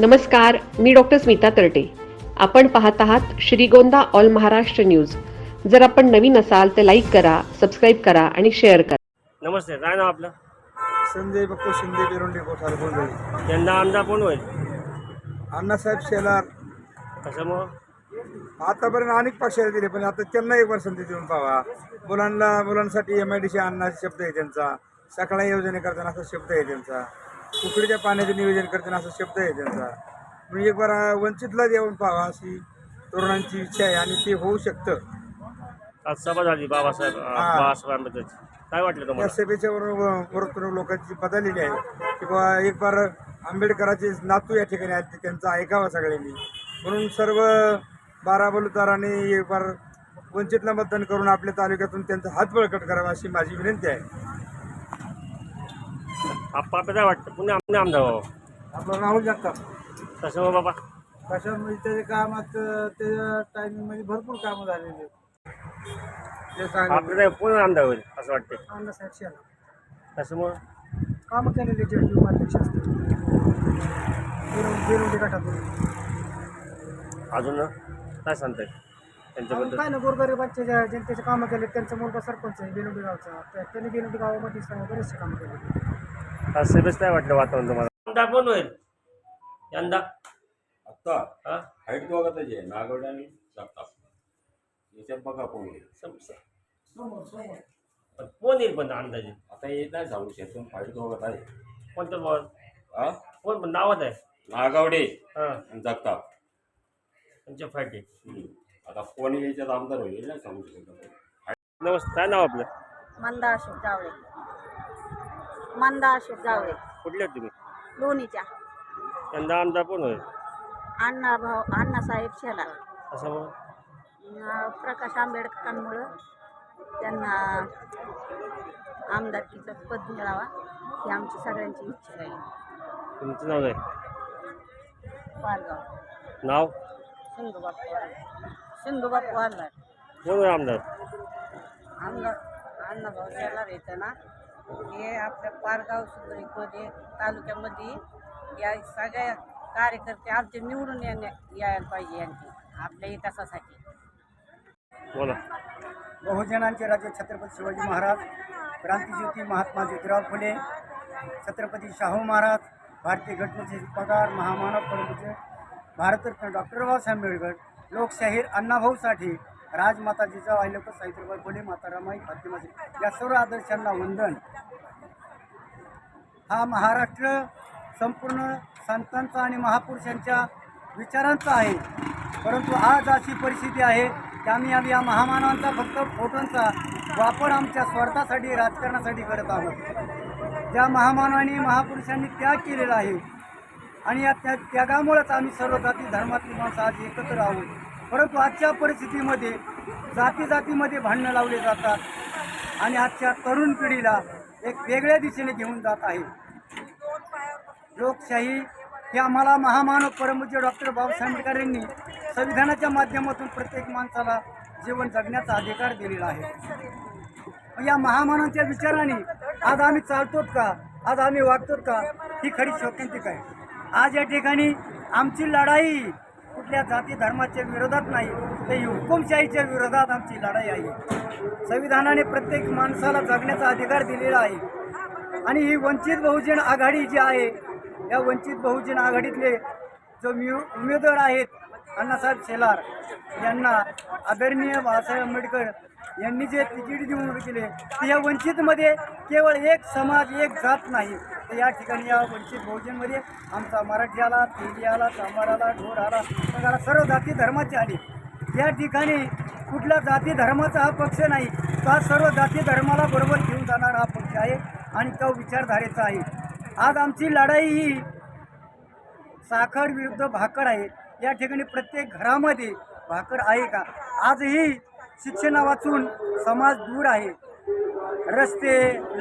नमस्कार मी डॉक्टर स्मिता तरटे. आपण पाहत आहात श्रीगोंदा ऑल महाराष्ट्र न्यूज. जर आपण नवीन असाल तर लाईक करा सबस्क्राईब करा आणि शेअर करा. नमस्ते काय नाव आपलं? संजय बप्पू शिंदे बिरुंडी कोठार गोंधळी यंदा आमदार कोण होईल? अण्णासाहेब शेलार. कशामुळं? आतापर्यंत अनेक पक्षाला दिले पण आता त्यांना एक वर संधी देऊन पाहा मुलांना मुलांसाठी एम आय डी सी अण्णाचा शब्द आहे त्यांचा. सकाळी योजने करताना असा शब्द आहे त्यांचा. कुकडीच्या पाण्याचे नियोजन करताना असा शब्द आहे त्यांचा. मी एक बार वंचितला देऊन पाहा अशी तरुणांची इच्छा आहे आणि ते होऊ शकतं. आज सभा झाली बाबासाहेब अं, हा. बाबासाहेब आंबेडकरची. काय वाटलं या तुम्हाला सभेच्या बरोबर लोकांची बदललेली आहे. की बाबा एक बार आंबेडकरांचे नातू या ठिकाणी आहेत त्यांचं ऐकावं सगळ्यांनी. म्हणून सर्व बारा बलुताराने एक बार वंचितला मतदान करून आपल्या तालुक्यातून त्यांचा हात बळकट करावा अशी माझी विनंती आहे. आप्पा काय वाटतं? पुणे पुणे आमदार व्हावं आपलं राहुल जगताप. कशामुळे बाबा? कशामुळे त्याच्या कामात त्याच्या टायमिंगमध्ये भरपूर कामं झालेली ते आपलं काय पुणे आमदार होईल असं वाटतं अण्णासाहेब शेला कशामुळं कामं केलेले जे उपाध्यक्ष असतात गटातून. अजून काय सांगताय त्यांच्याबद्दल? काय ना गोरगरिबांचे ज्या जनतेचे कामं केले त्यांचा मुलगा सरपंच आहे बेलुंडी गावचा. त्या- त्यांनी बेलुंडी गावामध्ये स- बरेचसे कामं केले सभेत काय वाटलं वातावरण तुम्हाला? कोण होईल. यंदा. आत्ता? हा? हाईट दोघातच आहे नागवड आणि जगताप. याच्यात बघा कोण येईल. सम- स- पण कोण येईल पण अंदाजे? आता हे नाही सांगू शकतो हाईट दोघात आहे कोणतं बॉल? हा? कोण पण नावच आहे. नागावडे हां. आणि जगताप. त्यांच्या फाटी. हम्म. आता कोण याच्यात आमदार होईल नाही सांगू शकत. नमस्ते काय नाव आपलं? मंदा अशोक जावळे. मंदा अशोक जावळे. कुठले आहेत तुम्ही? लोणीच्या यंदा आमदार कोण होईल? अण्णा भाऊ अण्णासाहेब शेलार. कशामुळं अं, प्रकाश आंबेडकरांमुळं त्यांना आमदारकीचं पद मिळावा ही आमची सगळ्यांची इच्छा आहे. तुमचं नाव काय? पालगाव नाव? सिंधुबाप सिंधुबाप वालदार कोण होईल आमदार? आमदार अण्णाभाऊ शेलार येतं ना हे आपल्या पारगाव सुंदरीमध्ये तालुक्यामध्ये या सगळ्या कार्यकर्ते आमचे निवडून येण्या यायला पाहिजे यांची आपल्या विकासासाठी. बोला. बहुजनांचे राजे छत्रपती शिवाजी महाराज क्रांतीज्योती महात्मा ज्योतिराव फुले छत्रपती शाहू महाराज भारतीय घटनेचे पगार महामानव परमपूज्य भारतरत्न डॉक्टर बाबासाहेब आंबेडकर लोकशाहीर अण्णाभाऊसाठी राजमाता जिजाऊ लोक सावित्रीबाई फुले माता रमाई फातिमाजी या सर्व आदर्शांना वंदन. हा महाराष्ट्र संपूर्ण संतांचा आणि महापुरुषांच्या विचारांचा आहे. परंतु आज अशी परिस्थिती आहे की आम्ही आम्ही या महामानवांचा फक्त फोटोंचा वापर आमच्या स्वार्थासाठी राजकारणासाठी करत आहोत. ज्या महामानवांनी महापुरुषांनी त्याग केलेला आहे आणि या त्या त्यागामुळेच आम्ही सर्व जाती धर्मातील माणसं आज एकत्र आहोत. परंतु आजच्या परिस्थितीमध्ये जाती जातीमध्ये भांडणं लावले जातात आणि आजच्या तरुण पिढीला एक वेगळ्या दिशेने घेऊन जात आहे. लोकशाही हे आम्हाला महामानव परमपूज्य डॉक्टर बाबासाहेब आंबेडकर यांनी संविधानाच्या माध्यमातून प्रत्येक माणसाला जीवन जगण्याचा अधिकार दिलेला आहे. या महामानांच्या विचाराने आज आम्ही चालतोत का? आज आम्ही वागतोत का? ही खरी शोकांतिक आहे. आज या ठिकाणी आमची लढाई कुठल्या जाती धर्माच्या विरोधात नाही तर हुकुमशाहीच्या विरोधात आमची लढाई आहे. संविधानाने प्रत्येक माणसाला जगण्याचा अधिकार दिलेला आहे. आणि ही वंचित बहुजन आघाडी जी आहे या वंचित बहुजन आघाडीतले जो मी उमेदवार आहेत अण्णासाहेब शेलार यांना आदरणीय बाळासाहेब आंबेडकर यांनी जे तिकीट देऊन केले ते या वंचितमध्ये केवळ एक समाज एक जात नाही. तर या ठिकाणी या वंचित बहुजनमध्ये आमचा मराठी आला तेली आला सांबार आला ढोर आला मग आला सर्व जाती धर्माचे आले. या ठिकाणी कुठल्या जाती धर्माचा हा पक्ष नाही तो सर्व जाती धर्माला बरोबर घेऊन जाणारा हा पक्ष आहे आणि तो विचारधारेचा आहे. आज आमची लढाई ही साखर विरुद्ध भाकर आहे. या ठिकाणी प्रत्येक घरामध्ये भाकर आहे का? आजही शिक्षणा वाचून समाज दूर आहे. रस्ते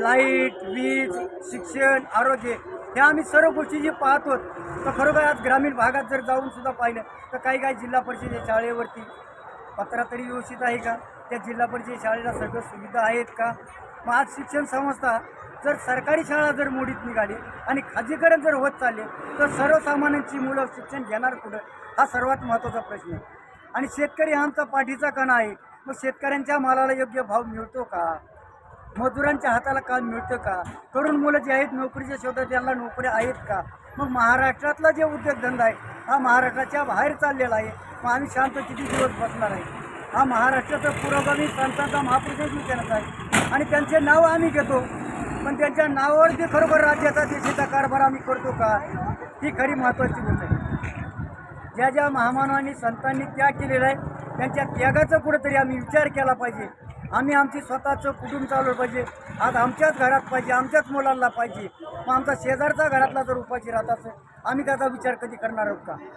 लाइट वीज शिक्षण आरोग्य ह्या आम्ही सर्व गोष्टी जी पाहतो तर खरोखर आज ग्रामीण भागात जर जाऊन सुद्धा पाहिलं तर काही काही जिल्हा परिषदेच्या शाळेवरती पत्रा तरी व्यवस्थित आहे का? त्या जिल्हा परिषद शाळेला सगळं सुविधा आहेत का? मग आज शिक्षण संस्था जर सरकारी शाळा जर मोडीत निघाली आणि खाजगीकरण जर होत चालले तर सर्वसामान्यांची मुलं शिक्षण घेणार कुठं? हा सर्वात महत्त्वाचा प्रश्न आहे. आणि शेतकरी हा आमचा पाठीचा कणा आहे. मग शेतकऱ्यांच्या मालाला योग्य भाव मिळतो का? मजुरांच्या हाताला काम मिळतं का? तरुण मुलं जे आहेत नोकरीच्या शोधात त्यांना नोकऱ्या आहेत का? मग महाराष्ट्रातला जे उद्योगधंदा आहे हा महाराष्ट्राच्या बाहेर चाललेला आहे. मग आम्ही शांत किती दिवस बसणार आहे? हा महाराष्ट्राचा पुरोगामी संतांचा महापुरुष विचारत आहे. आणि त्यांचे नाव आम्ही घेतो. पण त्यांच्या नावावर जे खरोखर राज्याचा देशाचा कारभार आम्ही करतो का? ही खरी महत्त्वाची गोष्ट आहे. ज्या ज्या महामानवांनी संतांनी त्याग केलेला आहे त्यांच्या त्यागाचा कुठेतरी आम्ही विचार केला पाहिजे. आम्ही आमची स्वतःचं कुटुंब चालवलं पाहिजे. आज आमच्याच घरात पाहिजे आमच्याच मुलांना पाहिजे. मग आमचा शेजारचा घरातला जर उपाशी राहत असेल आम्ही त्याचा विचार कधी करणार आहोत का?